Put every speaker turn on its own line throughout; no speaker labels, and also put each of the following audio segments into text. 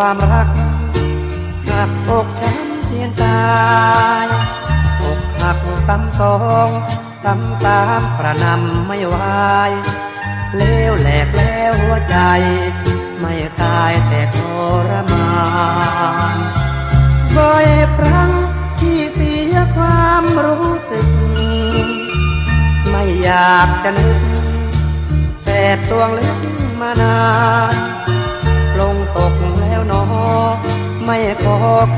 ความรักหักอกช้ำเทียนตายอกหักซ้ำสองซ้ำสามกระนำไม่ไหวเลวแหลกแล้วหัวใจ ไม่ตายแต่ทรมานบ่อยครั้งที่เสียความรู้สึก ไม่อยากจะนึกแต่ตวงลึกมานาน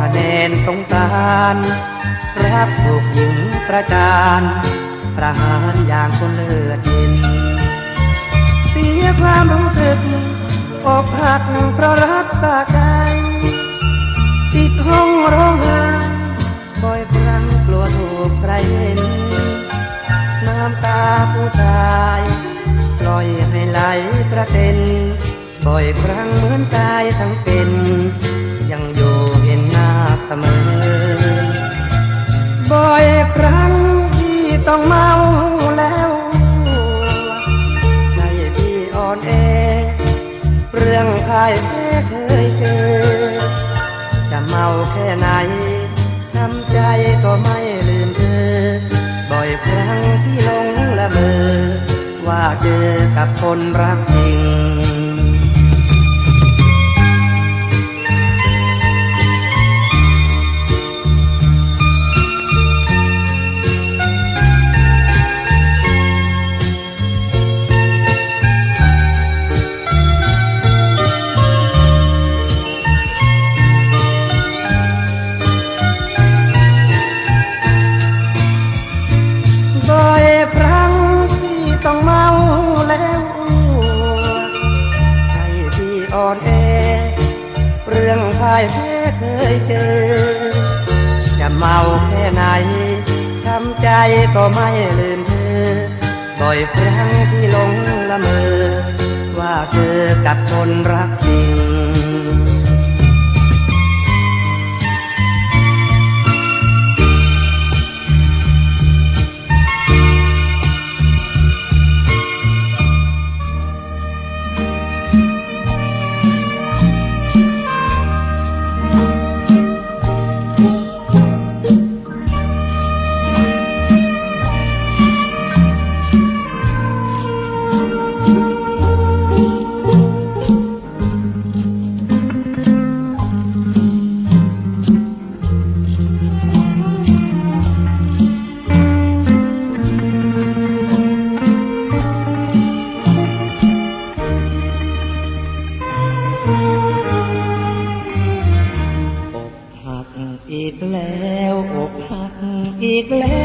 คะแนนสงสารรักถูกหญิงประจานประหารอย่างคนเลือดเย็นเสียความรู้สึกอกหักเพราะรักสาใจ ติดห้องร้องไห้บ่อยครั้งกลัวถูกใครเห็น น้ำตาผู้ชายปล่อยให้ไหลกระเซ็นบ่อยครั้งเหมือนตายทั้งเป็น ยังอยู่ เสมอ บ่อยครั้งที่ต้องเมาแล้วใจที่อ่อนแอเรื่องพ่ายแพ้เคยเจอ จะเมาแค่ไหนช้ำใจก็ไม่ลืมเธอ บ่อยครั้งที่หลงละเมอ ว่าเจอกับคนรักจริง ไหน ช้ำใจก็ไม่ลืมเธอ บ่อยครั้งที่ลงละเมอ ว่าเธอกับคนรักจริง อีกแล้ว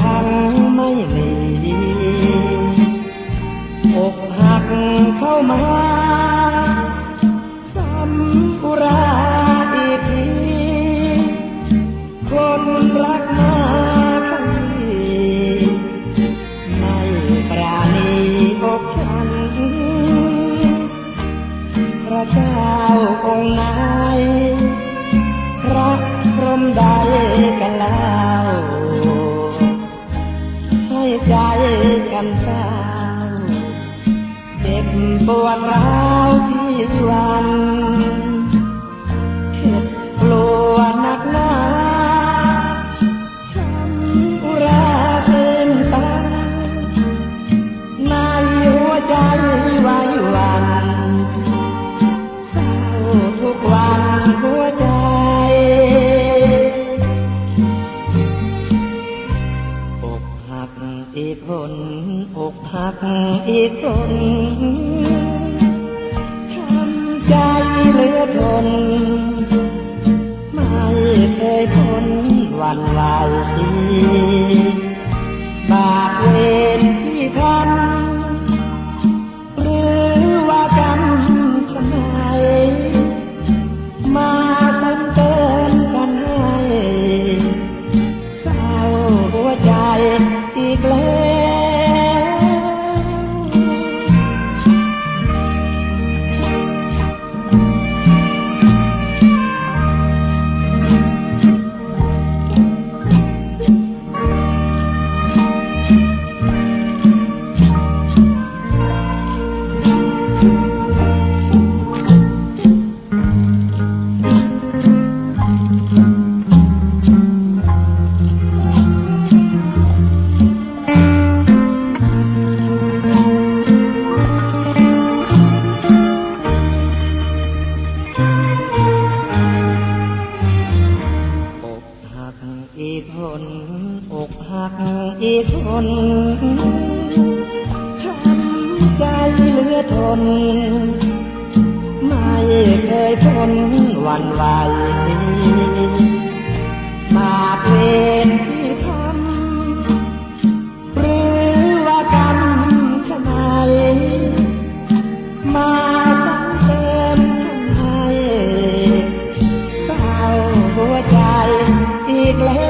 หวังไม่มีอกหักเข้ามาซ้ำอุราอีกทีคนรักมาทั้งทีไม่ปราณีอกฉัน พระเจ้าองค์ไหนรักพรหมใดกันแล้ว ปวดร้าวที่วันเข็ดกลัวนักหนาช้ำอุราเกินตันในหัวใจับอีกคนช้ำใจเหลือทน ไม่เคยพ้นวันวาวทีบาปเวร คนอกหักอีกคนช้ำใจเหลือทน ไม่เคยทนวันไหวมาเป็นที่ทำหรือว่ากรรชะไหนมาสัเติมฉันให้เศร้าหัวใจอีกแล้